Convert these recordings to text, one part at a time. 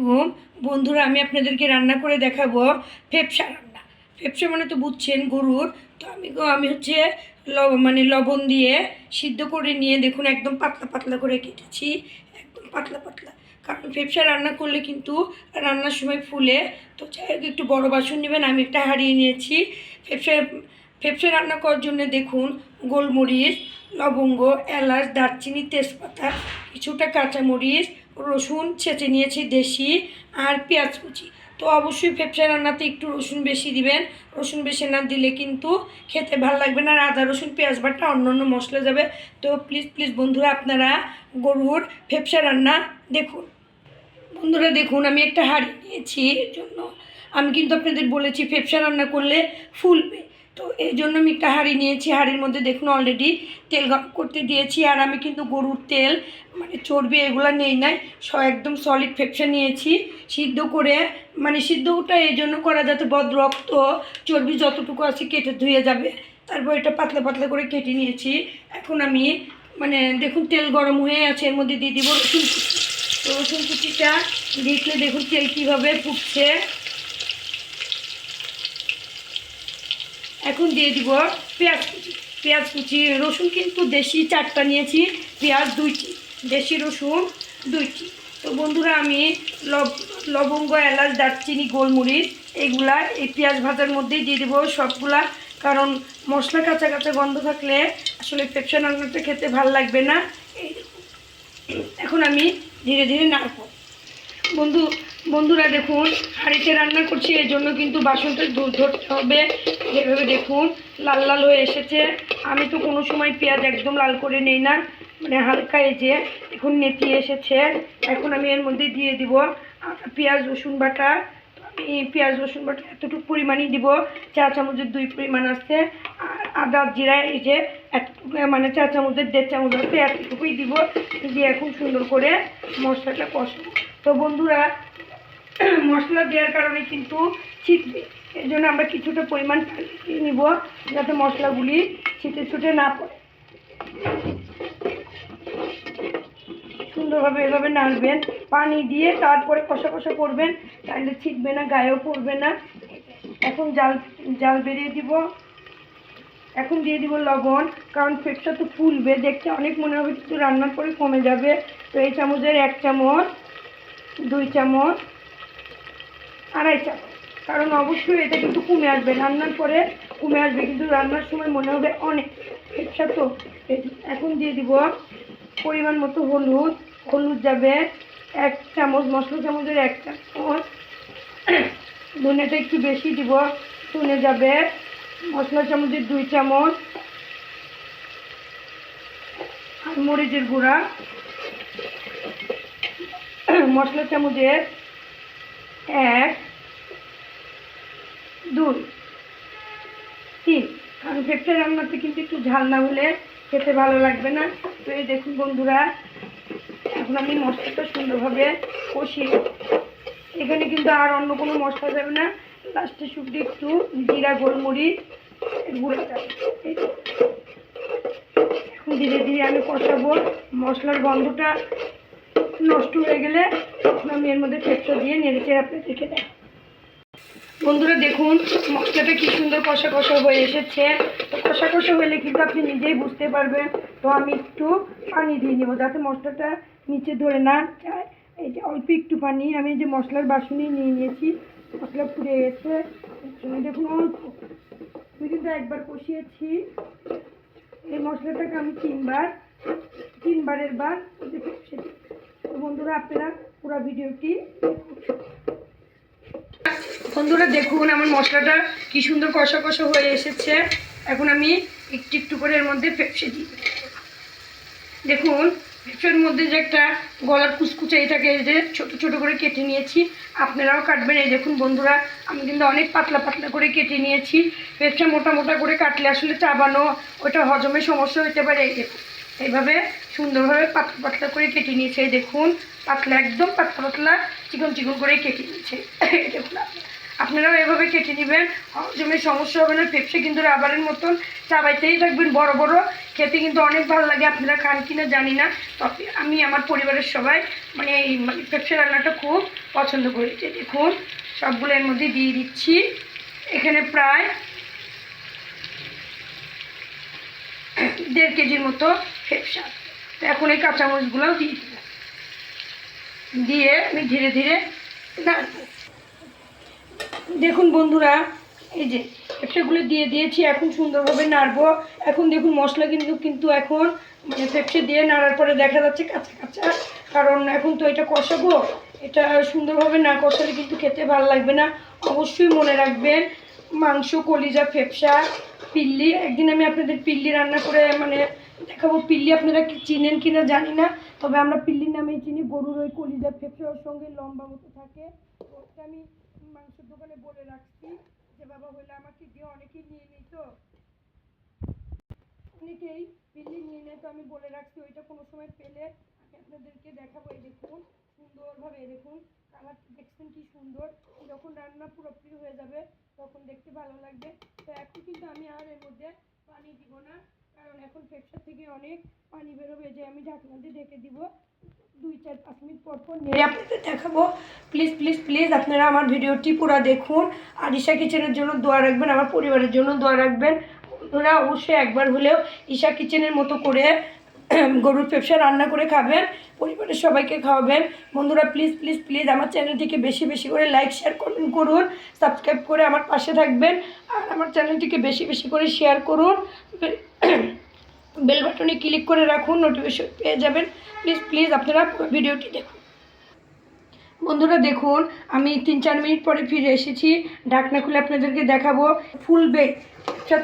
আলাইকুম বন্ধুরা, আমি আপনাদেরকে রান্না করে দেখাবো ফেপসা রান্না। ফেপসা মানে তো বুঝছেন, গরুর। তো আমি আমি হচ্ছে মানে লবণ দিয়ে সিদ্ধ করে নিয়ে দেখুন, একদম পাতলা পাতলা করে কেটেছি, একদম পাতলা পাতলা। কারণ ফেপসা রান্না করলে কিন্তু রান্নার সময় ফুলে। তো হোক, একটু বড় বাসন নেবেন, আমি একটা হারিয়ে নিয়েছি। ফেপসা ফেপসা রান্না করার জন্য দেখুন, গোলমরিচ, লবঙ্গ, এলাচ, দারচিনি, তেজপাতা, কিছুটা কাঁচামরিচ রসুন ছেঁচে নিয়েছি, দেশি আর পেঁয়াজ কুচি। তো অবশ্যই ফেপসা রান্নাতে একটু রসুন বেশি দিবেন। রসুন বেশি না দিলে কিন্তু খেতে ভালো লাগবে না। আর আদা, রসুন, পেঁয়াজ বাটা অন্য অন্য মশলা যাবে। তো প্লিজ প্লিজ বন্ধুরা, আপনারা গরুর ফেপসা রান্না দেখুন। বন্ধুরা, দেখুন, আমি একটা হাঁড়ি নিয়েছি। এর জন্য আমি কিন্তু আপনাদের বলেছি, ফেপসা রান্না করলে ফুলবে। তো এই জন্য আমি একটা হাঁড়ি নিয়েছি। হাঁড়ির মধ্যে দেখুন অলরেডি তেল গরম করতে দিয়েছি। আর আমি কিন্তু গরুর তেল মানে চর্বি এগুলো নেই নাই স একদম সলিড ফেপসা নিয়েছি। সিদ্ধ করে মানে সিদ্ধটা এই জন্য করা যাতে বদ রক্ত, চর্বি যতটুকু আছে কেটে ধুয়ে যাবে। তারপর এটা পাতলা পাতলা করে কেটে নিয়েছি। এখন আমি মানে দেখুন তেল গরম হয়ে আছে, এর মধ্যে দিয়ে দিব রসুন কুচি। তো রসুন কুচিটা দেখলে দেখুন তেল কীভাবে ফুটছে। এখন দিয়ে দিব পেঁয়াজ কুচি। পেঁয়াজ কুচি, রসুন কিন্তু দেশি চারটা নিয়েছি। পেঁয়াজ দুইটি দেশি রসুন দুইটি তো বন্ধুরা, আমি লব, লবঙ্গ, এলাচ, দারচিনি, গোলমরিচ এইগুলা এই পেঁয়াজ ভাজার মধ্যেই দিয়ে দেবো সবগুলা। কারণ মশলা কাঁচা কাঁচা গন্ধ থাকলে আসলে পেপসা রান্নাটা খেতে ভালো লাগবে না। এখন আমি ধীরে ধীরে নাড়বো। বন্ধু বন্ধুরা দেখুন, হাঁড়িতে রান্না করছি এই জন্য কিন্তু বাসনটা ধরতে হবে। যেভাবে দেখুন, লাল লাল হয়ে এসেছে। আমি তো কোনো সময় পেঁয়াজ একদম লাল করে নেই না। মানে হালকা এই যে, এখন নেতিয়ে এসেছে। এখন আমি এর মধ্যে দিয়ে দিব পেঁয়াজ, রসুন বাটা। আমি পেঁয়াজ, রসুন বাটা এতটুকু পরিমাণই দিব। চা চামচের দুই পরিমাণ আছে। আর আদা, জিরা, এই যে এতটুকু মানে চা চামচের দেড় চামচ আছে, এতটুকুই দিব। দিয়ে এখন সুন্দর করে মশলাটা কষাবো। তো বন্ধুরা মশলা দেওয়ার কারণে কিন্তু ছিটবে। এর জন্য আমরা কিছুটা পরিমাণ পানি নিব, যাতে মশলাগুলি ছিটে ছুটে না পড়ে। সুন্দরভাবে এভাবে নাড়বেন। পানি দিয়ে তারপরে কষা কষা করবেন তাহলে ছিটবে না, গায়েও পড়বে না। এখন জাল জাল বেরিয়ে দিব। এখন দিয়ে দিব লবণ, কারণ ফেটটা তো ফুলবে, দেখতে অনেক মনে হবে, কিন্তু রান্নার পরে কমে যাবে। তো এই চামচের এক চামচ, দুই চামচ আড়াই চামচ কারণ অবশ্যই এটা কিন্তু কমে আসবে। রান্নার পরে কমে আসবে, কিন্তু রান্নার সময় মনে হবে অনেক ফেটসা তো। এখন দিয়ে দিব পরিমাণ মতো হলুদ। হলুদ যাবে এক চামচ, মশলা চামচের এক চামচ। ধনেটা একটু বেশি দিব। ধনে যাবে মশলা চামচের দুই চামচ। আর মরিচের গুঁড়া। মশলা চামচের এক, দুই, তিন। কারণ পেঁপে রান্নাতে কিন্তু একটু ঝাল না হলে খেতে ভালো লাগবে না। তো এই দেখুন বন্ধুরা, এখন আমি মশলাটা সুন্দরভাবে কষি এখানে কিন্তু আর অন্য কোনো মশলা যাবে না। লাস্টে শুধু একটু জিরা, গোলমরিচ, গুঁড়ো যাবে এখন ধীরে ধীরে আমি কষাবো। মশলার গন্ধটা নষ্ট হয়ে গেলে আমি এর মধ্যে পেঁপসা দিয়ে নেড়ে চেড়ে আপনাদেরকে দেয় বন্ধুরা, দেখুন, মশলাটা কি সুন্দর কষা কষা হয়ে এসেছে। তো কষা কষা হলে কিন্তু আপনি নিজেই বুঝতে পারবেন। তো আমি একটু পানি দিয়ে নেব যাতে মশলাটা নিচে ধরে না যায়। এই যে অল্প একটু পানি, আমি যে মশলার বাসনই নিয়ে নিয়েছি, মশলা পুড়ে গেছে। দেখুন অল্প আমি কিন্তু একবার কষিয়েছি। এই মশলাটাকে আমি তিনবার, তিনবারের বার দেখে তো বন্ধুরা, আপনারা পুরো ভিডিওটি বন্ধুরা, দেখুন আমার মশলাটা কি সুন্দর কষা কষা হয়ে এসেছে। এখন আমি একটু একটু করে এর মধ্যে পেপসে দিই। দেখুন পেপসের মধ্যে যে একটা গলার কুচকুচে এই যে ছোট ছোট করে কেটে নিয়েছি, আপনারাও কাটবেন। এই দেখুন বন্ধুরা, আমি কিন্তু অনেক পাতলা পাতলা করে কেটে নিয়েছি। পেপসা মোটা মোটা করে কাটলে আসলে চাবানো, ওটা হজমে সমস্যা হতে পারে। এই দেখুন। এইভাবে সুন্দরভাবে পাতলা পাতলা করে কেটে নিয়েছে দেখুন, পাতলা, একদম পাতলা পাতলা, চিকন চিকন করে কেটে নিয়েছে। দেখুন আপনারাও এভাবে কেটে নেবেন। হজমের সমস্যা হবে না ফেপসে কিন্তু রাবারের মতন চাবাইতেই থাকবেন, বড় বড়। খেতে কিন্তু অনেক ভালো লাগে। আপনারা খান কিনা জানি না। তবে আমি আমার পরিবারের সবাই মানে এই মানে ফেপসে রান্নাটা খুব পছন্দ করি। যে দেখুন, সবগুলো এর মধ্যে দিয়ে দিচ্ছি। এখানে প্রায় দেড় কেজির মতো ফেপসা তো এখন এই কাঁচামরিচগুলোও দিয়ে দিলাম। দিয়ে আমি ধীরে ধীরে দেখুন বন্ধুরা, এই যে ফেপসেগুলো দিয়ে দিয়েছি, এখন সুন্দরভাবে নাড়বো। এখন দেখুন মশলা কিন্তু কিন্তু এখন মানে ফেপসে দিয়ে নাড়ার পরে দেখা যাচ্ছে কাঁচা কাঁচা। কারণ এখন তো এটা কষাবো, এটা সুন্দরভাবে না কষালে কিন্তু খেতে ভালো লাগবে না। অবশ্যই মনে রাখবেন মাংস, কলিজা, ফেপসা, পিল্লি। একদিন আমি আপনাদের পিল্লি রান্না করে মানে দেখাবো, পিল্লি আপনারা কি চিনেন কিনা জানি না, তবে আমরা পিল্লির নামেই চিনি। গরুর ওই কলিজা ফেপসার সঙ্গে লম্বা মতো থাকে। ওটা আমি মাংসের দোকানে বলে রাখছি। যে বাবা হলে আমাকে দিয়ে অনেকেই নিয়ে নিই তো? অনেকেই পিল্লি নিয়ে নেয় তো আমি বলে রাখছি, ওইটা কোনো সময় পেলে আমি আপনাদেরকে দেখাবো, এই দেখুন। সুন্দরভাবে দেখুন। কালারটা দেখছেন কি সুন্দর। যখন রান্না পুরোপুরি হয়ে যাবে তখন দেখতে ভালো লাগবে। তো এখন কিন্তু আমি আর এর মধ্যে পানি দিব না। কারণ এখন ফেপসার থেকে অনেক পানি বেরোবে। যে আমি ঢাকনা দিয়ে ঢেকে দিব। দুই চার পাঁচ মিনিট পর পর নেড়ে আপনাদের দেখাবো। প্লিজ প্লিজ প্লিজ আপনারা আমার ভিডিওটি পুরো দেখুন। আর ঈশা কিচেনের জন্য দোয়া রাখবেন, আমার পরিবারের জন্য দোয়া রাখবেন। বন্ধুরা অবশ্যই একবার হলেও ঈশা কিচেনের মতো করে গরুর পেপসা রান্না করে খাবেন। পরিবারের সবাইকে খাওয়াবেন। বন্ধুরা প্লিজ প্লিজ প্লিজ আমার চ্যানেলটিকে বেশি বেশি করে লাইক শেয়ার করুন করুন সাবস্ক্রাইব করে আমার পাশে থাকবেন আর আমার চ্যানেলটিকে বেশি বেশি করে শেয়ার করুন। বেল বাটনে ক্লিক করে রাখুন নোটিফিকেশন পেয়ে যাবেন। প্লিজ প্লিজ আপনারা ভিডিওটি দেখুন। বন্ধুরা, দেখুন, আমি তিন, চার মিনিট পরে ফিরে এসেছি। ঢাকনা খুলে আপনাদেরকে দেখাবো। ফুলবে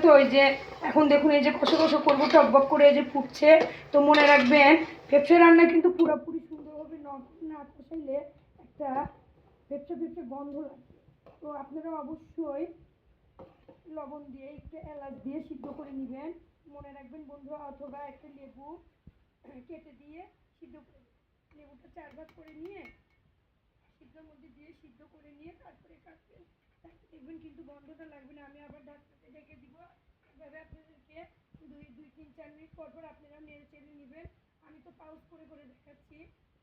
তো ওই যে এখন দেখুন এই যে কষো কষো করব টকবক করে এই যে ফুটছে। তো মনে রাখবেন, ফেপসে রান্না কিন্তু পুরোপুরি সুন্দরভাবে ন- কষাইলে একটা ফেপসে ফেপসে গন্ধ লাগবে তো আপনারা অবশ্যই লবণ দিয়ে একটু এলাচ দিয়ে সিদ্ধ করে নেবেন। মনে রাখবেন বন্ধুরা অথবা একটা লেবু কেটে দিয়ে সিদ্ধ করে লেবুটা চার ভাগ করে নিয়ে সিদ্ধর মধ্যে দিয়ে সিদ্ধ করে নিয়ে তারপরে কাটবেন। দেখবেন কিন্তু গন্ধটা লাগবে না। আমি আবার ঢাকনাতে ঢেকে দিব। এভাবে আপনাদেরকে দুই দুই, তিন, চার মিনিট পর পর আপনারা নেড়ে চেড়ে নেবেন। আমি তো পাউজ করে করে দেখাচ্ছি।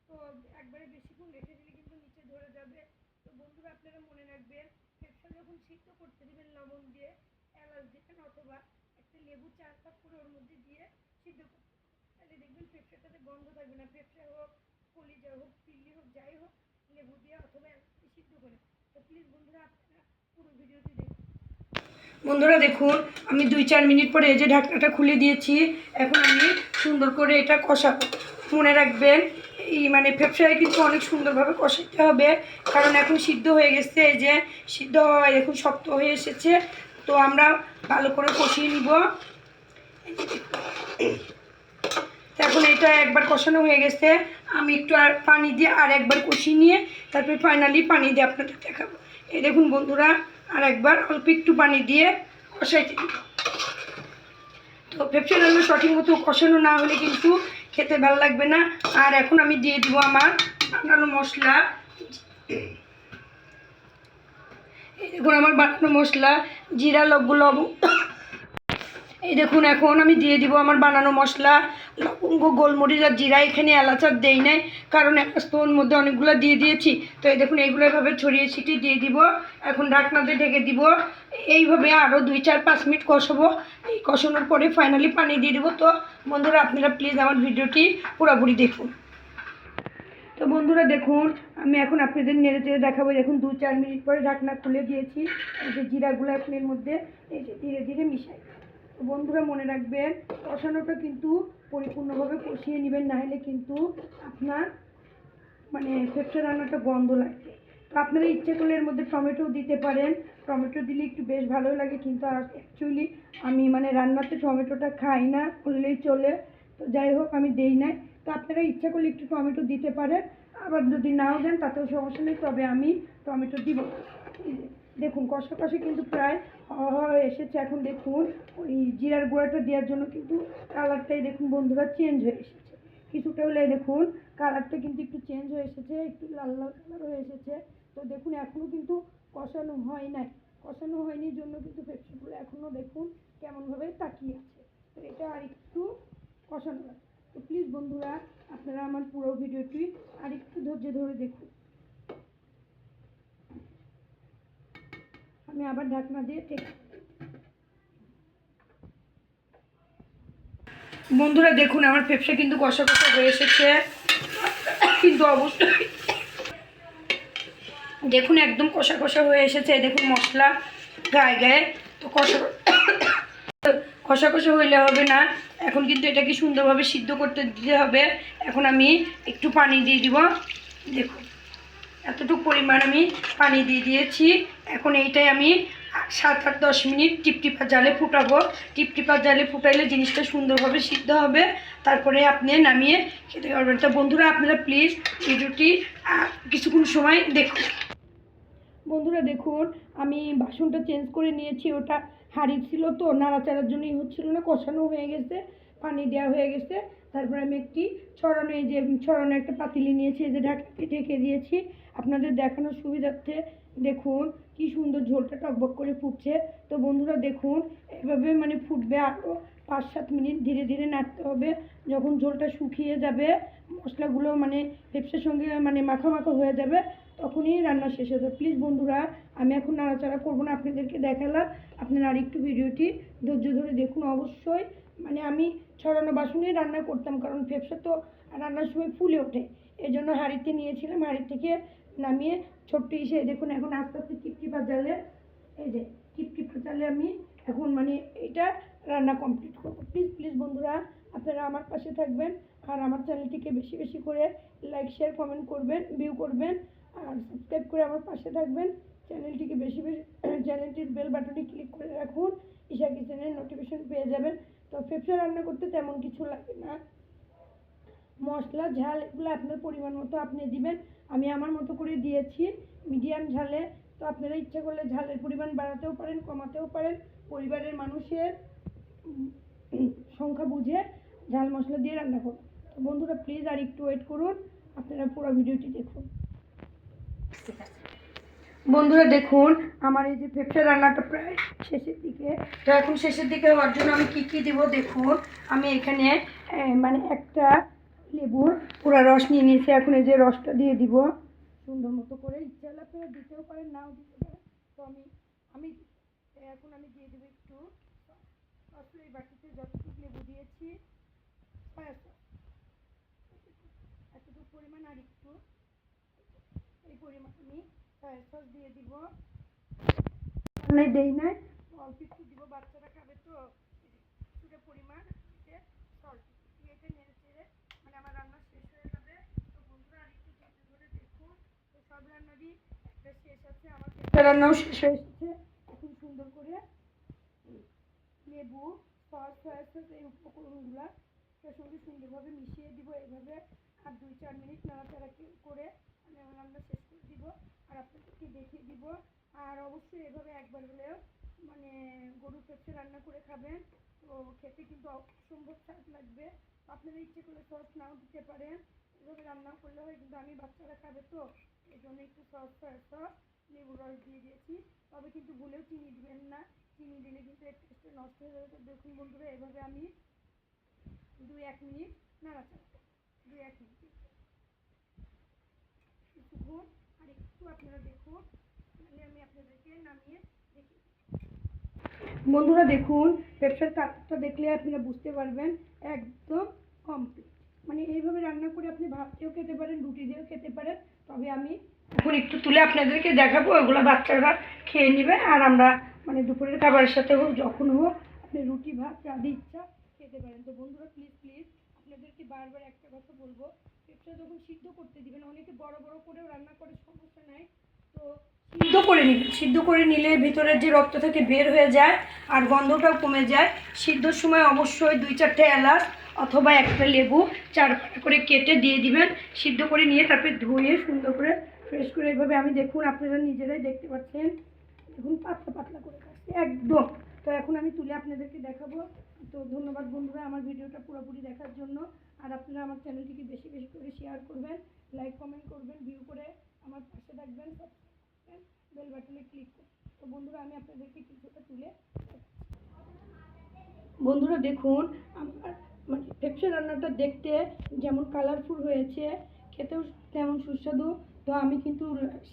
তো একবারে বেশিক্ষণ রেখে দিলে কিন্তু নিচে ধরে যাবে। তো বন্ধুরা, আপনারা মনে রাখবেন ফেপসা যখন সিদ্ধ করতে দেবেন লবণ দিয়ে, এলাচ দিবেন অথবা একটা লেবু চার কাপ করে ওর মধ্যে দিয়ে সিদ্ধ করতে তাহলে দেখবেন ফেপসাটাতে গন্ধ থাকবে না। ফেপসা হোক, কলিজা হোক, পিল্লি হোক, যাই হোক, লেবু দিয়ে অথবা সিদ্ধ করে। তো প্লিজ বন্ধুরা, আপনারা পুরো ভিডিওটি দেখুন। বন্ধুরা দেখুন, আমি দুই চার মিনিট পরে এই যে ঢাকনাটা খুলে দিয়েছি। এখন আমি সুন্দর করে এটা কষাবো। মনে রাখবেন, এই মানে ফেপসায় কিন্তু অনেক সুন্দরভাবে কষাতে হবে। কারণ এখন সিদ্ধ হয়ে গেছে, এই যে সিদ্ধ হয় এখন শক্ত হয়ে এসেছে। তো আমরা ভালো করে কষিয়ে নিব। এখন এটা একবার কষানো হয়ে গেছে। আমি একটু আর পানি দিয়ে আর একবার কষিয়ে নিয়ে, তারপরে ফাইনালি পানি দিয়ে আপনাদের দেখাবো। এই দেখুন বন্ধুরা আর একবার অল্প একটু পানি দিয়ে কষাইতে দিব। তো পেপসি রান্না সঠিক মতো কষানো না হলে কিন্তু খেতে ভালো লাগবে না। আর এখন আমি দিয়ে দিব আমার বানানো মশলা। এরপর আমার বানানো মশলা, জিরা, লব লবঙ্গ এই দেখুন, এখন আমি দিয়ে দিব আমার বানানো মশলা, লবঙ্গ, গোলমরিচ আর জিরা, এখানে এলাচ আর দেই নাই, কারণ তো ওর মধ্যে অনেকগুলো দিয়ে দিয়েছি। তো এই দেখুন, এইগুলো এভাবে ছড়িয়ে ছিটিয়ে দিয়ে দিব, এখন ঢাকনাতে ঢেকে দিব। এইভাবে আরও দুই, চার, পাঁচ মিনিট কষাবো। এই কষানোর পরে ফাইনালি পানি দিয়ে দেবো। তো বন্ধুরা, আপনারা প্লিজ আমার ভিডিওটি পুরোপুরি দেখুন। তো বন্ধুরা, দেখুন, আমি এখন আপনাদের নেড়ে চেড়ে দেখাবো। দেখুন, দু, চার মিনিট পরে ঢাকনা খুলে দিয়েছি। এই যে জিরাগুলো এখন এর মধ্যে, এই যে ধীরে ধীরে মিশাই। বন্ধুরা মনে রাখবেন কষানোটা কিন্তু পরিপূর্ণভাবে কষিয়ে নেবেন, নাহলে কিন্তু আপনার মানে ফেপসা রান্নাটা গন্ধ লাগবে। তো আপনারা ইচ্ছে করলে এর মধ্যে টমেটো দিতে পারেন। টমেটো দিলে একটু বেশ ভালো লাগে, কিন্তু অ্যাকচুয়ালি আমি মানে রান্নাতে টমেটোটা খাই না, করলেই চলে। তো যাই হোক, আমি দেই নাই। তো আপনারা ইচ্ছা করলে একটু টমেটো দিতে পারেন। আবার যদি নাও দেন, তাতেও সমস্যা নেই, তবে আমি টমেটো দিব। দেখুন কষা কষা কিন্তু প্রায় হওয়া হয়ে এসেছে এখন দেখুন, ওই জিরার গুঁড়াটা দেওয়ার জন্য কিন্তু কালারটাই দেখুন বন্ধুরা চেঞ্জ হয়ে এসেছে। কিছুটা হলে দেখুন কালারটা কিন্তু একটু চেঞ্জ হয়ে এসেছে, একটু লাল লাল কালার হয়ে এসেছে। তো দেখুন এখনও কিন্তু কষানো হয় নাই। কষানো হয়নি জন্য কিন্তু পেঁপসেগুলো এখনও দেখুন কেমনভাবে তাকিয়ে আছে। তো এটা আর একটু কষানো তো প্লিজ বন্ধুরা, আপনারা আমার পুরো ভিডিওটি আর একটু ধৈর্য ধরে দেখুন। আমি আবার ঢাকনা দিয়ে টেক বন্ধুরা দেখুন, আমার পেপসা কিন্তু কষা কষা হয়ে এসেছে। কিন্তু অবশ্যই দেখুন, একদম কষা কষা হয়ে এসেছে। দেখুন মশলা গায়ে গায়ে। তো কষা কষা কষা হইলে হবে না। এখন কিন্তু এটাকে সুন্দরভাবে সিদ্ধ করতে দিতে হবে। এখন আমি একটু পানি দিয়ে দিব। দেখুন। এতটুকু পরিমাণ আমি পানি দিয়ে দিয়েছি। এখন এইটাই আমি সাত আট দশ মিনিট টিপটিপা জালে ফুটাবো। টিপটিপা জালে ফুটাইলে জিনিসটা সুন্দরভাবে সিদ্ধ হবে। তারপরে আপনি নামিয়ে খেতে পারবেন। তো বন্ধুরা, আপনারা প্লিজ ভিডিওটি কিছুক্ষণ সময় দেখুন। বন্ধুরা, দেখুন, আমি বাসনটা চেঞ্জ করে নিয়েছি। ওটা হাঁড়ি ছিল তো, নাড়াচাড়ার জন্যই হচ্ছিল না, কষানো হয়ে গেছে, পানি দেওয়া হয়ে গেছে। তারপরে আমি একটি ছড়ানো, এই যে ছড়ানো একটা পাতিলি নিয়েছি, এই যে ঢাকনাটি ঢেকে দিয়েছি। আপনাদের দেখানোর সুবিধার্থে দেখুন কি সুন্দর ঝোলটা টকবক করে ফুটছে। তো বন্ধুরা দেখুন, এভাবে মানে ফুটবে আরও পাঁচ, সাত মিনিট ধীরে ধীরে নাড়তে হবে। যখন ঝোলটা শুকিয়ে যাবে, মশলাগুলো মানে পেপসের সঙ্গে মানে মাখা মাখা হয়ে যাবে, তখনই রান্না শেষ হবে। প্লিজ বন্ধুরা, আমি এখন নাড়াচাড়া করব না, আপনাদেরকে দেখালাম। আপনারা আরেকটু ভিডিওটি ধৈর্য ধরে দেখুন। অবশ্যই মানে আমি ছড়ানো বাসনে রান্না করতাম, কারণ ফেপসা তো রান্নার সময় ফুলে ওঠে। এই জন্য হাঁড়িতে নিয়েছিলাম হাঁড়ি থেকে নামিয়ে ছোট্ট এসে দেখুন এখন আস্তে আস্তে টিপটিপা জালে, এই যে টিপটিপা জালে আমি এখন মানে এটা রান্না কমপ্লিট করব। প্লিজ প্লিজ বন্ধুরা, আপনারা আমার পাশে থাকবেন আর আমার চ্যানেলটিকে বেশি বেশি করে লাইক শেয়ার কমেন্ট করবেন ভিউ করবেন আর সাবস্ক্রাইব করে আমার পাশে থাকবেন। চ্যানেলটিকে বেশি বেশি, চ্যানেলটির বেল বাটনে ক্লিক করে রাখুন, ঈশা কিচেনের নোটিফিকেশন পেয়ে যাবেন। তো ফেফসা রান্না করতে তেমন কিছু লাগে না। মশলা, ঝাল এগুলো আপনার পরিমাণ মতো আপনি দিবেন। আমি আমার মতো করে দিয়েছি, মিডিয়াম ঝালে। তো আপনারা ইচ্ছা করলে ঝালের পরিমাণ বাড়াতেও পারেন, কমাতেও পারেন। পরিবারের মানুষের সংখ্যা বুঝে ঝাল মশলা দিয়ে রান্না করুন। তো বন্ধুরা প্লিজ আর একটু ওয়েট করুন। আপনারা পুরো ভিডিওটি দেখুন। বন্ধুরা, দেখুন, আমার এই যে পেঁপে রান্নাটা প্রায় শেষের দিকে। তো এখন শেষের দিকে হওয়ার জন্য আমি কী কী দিব? দেখুন, আমি এখানে মানে একটা লেবুর পুরো রস নিয়ে নিয়েছি। এখন এই যে রসটা দিয়ে দিব। সুন্দর মতো করে ইচ্ছা হলে আপনারা দিতেও পারেন, নাও দিতে পারেন। তো আমি আমি, এখন আমি দিয়ে দেবো একটু এই বাটিতে যতটুকু লেবু দিয়েছি। এতটুকু পরিমাণ আর একটু, এই পরিমাণ আমি সয়া সস দিয়ে দিব। নাই দেই নাই অল্প একটু দিব বাচ্চারা খাবে তো। কিছুটা পরিমাণ সল্ট এটা নেড়ে চেড়ে মানে আমার রান্না শেষ হয়ে যাবে। তো বন্ধুরা আর একটু ধরে দেখুন তো সব রান্নারই একটা শেষ আছে আমার রান্নাও শেষ হয়ে এসেছে। এখন সুন্দর করে লেবু সস সয়া সস এই উপকরণগুলা এর সঙ্গে সুন্দরভাবে মিশিয়ে দিব। এইভাবে আর দুই চার মিনিট নাড়াচাড়া করে আমি আমার রান্না শেষ করে দিব। আর আপনাদেরকে দেখিয়ে দিব। আর অবশ্যই এভাবে একবার হলেও মানে গরুর পেঁপে রান্না করে খাবেন। তো খেতে কিন্তু অসম্ভব স্বাদ লাগবে। আপনারা ইচ্ছে করলে সস নাও দিতে পারেন। এভাবে রান্না করলে হয়, কিন্তু আমি বাচ্চারা খাবে তো এই জন্য একটু সস সস লেবু রস দিয়ে দিয়েছি। তবে কিন্তু ভুলেও চিনি দিবেন না। চিনি দিলে কিন্তু এর টেস্টটা নষ্ট হয়ে যাবে। তো দেখুন বন্ধুরা, এভাবে আমি দুই এক মিনিট নাড়াচাড়া। দুই এক মিনিট। কিছুক্ষণ আপনারা দেখুন। তাহলে আমি আপনাদেরকে নামিয়ে বন্ধুরা দেখুন পেপসার কালারটা দেখলে আপনারা বুঝতে পারবেন, একদম কমপ্লিট মানে এইভাবে রান্না করে আপনি ভাত দিয়েও খেতে পারেন, রুটি দিয়েও খেতে পারেন। তবে আমি এখন একটু তুলে আপনাদেরকে দেখাবো, ওগুলো বাচ্চারা খেয়ে নেবে। আর আমরা মানে দুপুরের খাবারের সাথে হোক যখন হোক, আপনি রুটি, ভাত, যা ইচ্ছা খেতে পারেন। তো বন্ধুরা প্লিজ প্লিজ আপনাদেরকে বারবার একটা কথা বলব পেঁপসা যখন সিদ্ধ করতে দিবেন অনেকে বড় বড় করেও রান্না করে সমস্যা নাই। তো সিদ্ধ করে নিবেন সিদ্ধ করে নিলে ভিতরের যে রক্ত থেকে বের হয়ে যায় আর গন্ধটাও কমে যায়। সিদ্ধর সময় অবশ্যই দুই চারটে এলাচ অথবা একটা লেবু চার করে কেটে দিয়ে দিবেন। সিদ্ধ করে নিয়ে তারপরে ধুয়ে সুন্দর করে ফ্রেশ করে এভাবে আমি দেখুন, আপনারা নিজেরাই দেখতে পাচ্ছেন। দেখুন, পাতলা পাতলা করে কাটছি, একদম। তো এখন আমি তুলে আপনাদেরকে দেখাবো। তো ধন্যবাদ বন্ধুরা আমার ভিডিওটা পুরোপুরি দেখার জন্য। আর আপনারা আমার চ্যানেলটিকে বেশি বেশি করে শেয়ার করবেন লাইক কমেন্ট করবেন ভিউ করে আমার পাশে থাকবেন বেল বাটনে ক্লিক করুন তো বন্ধুরা, আমি আপনাদেরকে কিছুটা তুলে বন্ধুরা, দেখুন, আমার মানে পেপসি রান্নাটা দেখতে যেমন কালারফুল হয়েছে, খেতেও তেমন সুস্বাদু। তো আমি কিন্তু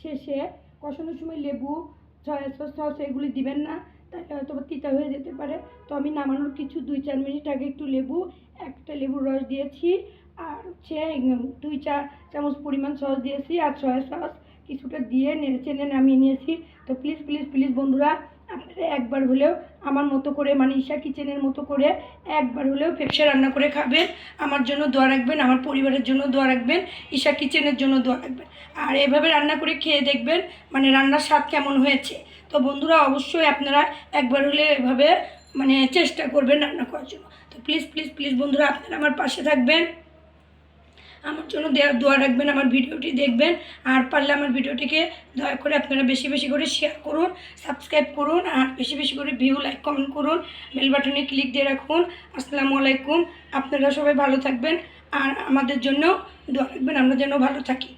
শেষে কষানোর সময় লেবু সয়া সস, এগুলি দিবেন না। তাহলে হয়তো তিতা হয়ে যেতে পারে। তো আমি নামানোর কিছু দুই চার মিনিট আগে একটু লেবু, একটা লেবুর রস দিয়েছি, আর হচ্ছে দুই চা চামচ পরিমাণ সস দিয়েছি, আর সয়া সস কিছুটা দিয়ে নেড়ে চেড়ে নামিয়ে নিয়েছি। তো প্লিজ প্লিজ প্লিজ বন্ধুরা, আপনারা একবার হলেও আমার মতো করে মানে ঈশা কিচেনের মতো করে, একবার হলেও পেপসে রান্না করে খাবেন। আমার জন্য দোয়া রাখবেন, আমার পরিবারের জন্য দোয়া রাখবেন, ঈশা কিচেনের জন্য দোয়া রাখবেন। আর এভাবে রান্না করে খেয়ে দেখবেন মানে রান্নার স্বাদ কেমন হয়েছে। তো বন্ধুরা অবশ্যই আপনারা একবার হলে এভাবে মানে চেষ্টা করবেন রান্না করার জন্য। তো প্লিজ প্লিজ প্লিজ বন্ধুরা আপনারা আমার পাশে থাকবেন। আমার জন্য দেওয়া দোয়া রাখবেন, আমার ভিডিওটি দেখবেন। আর পারলে আমার ভিডিওটিকে দয়া করে আপনারা বেশি বেশি করে শেয়ার করুন সাবস্ক্রাইব করুন, আর বেশি বেশি করে ভিউ লাইক কমেন্ট করুন বেল বাটনে ক্লিক দিয়ে রাখুন। আসসালামু আলাইকুম। আপনারা সবাই ভালো থাকবেন। আর আমাদের জন্য দোয়া রাখবেন, আমরা যেন ভালো থাকি।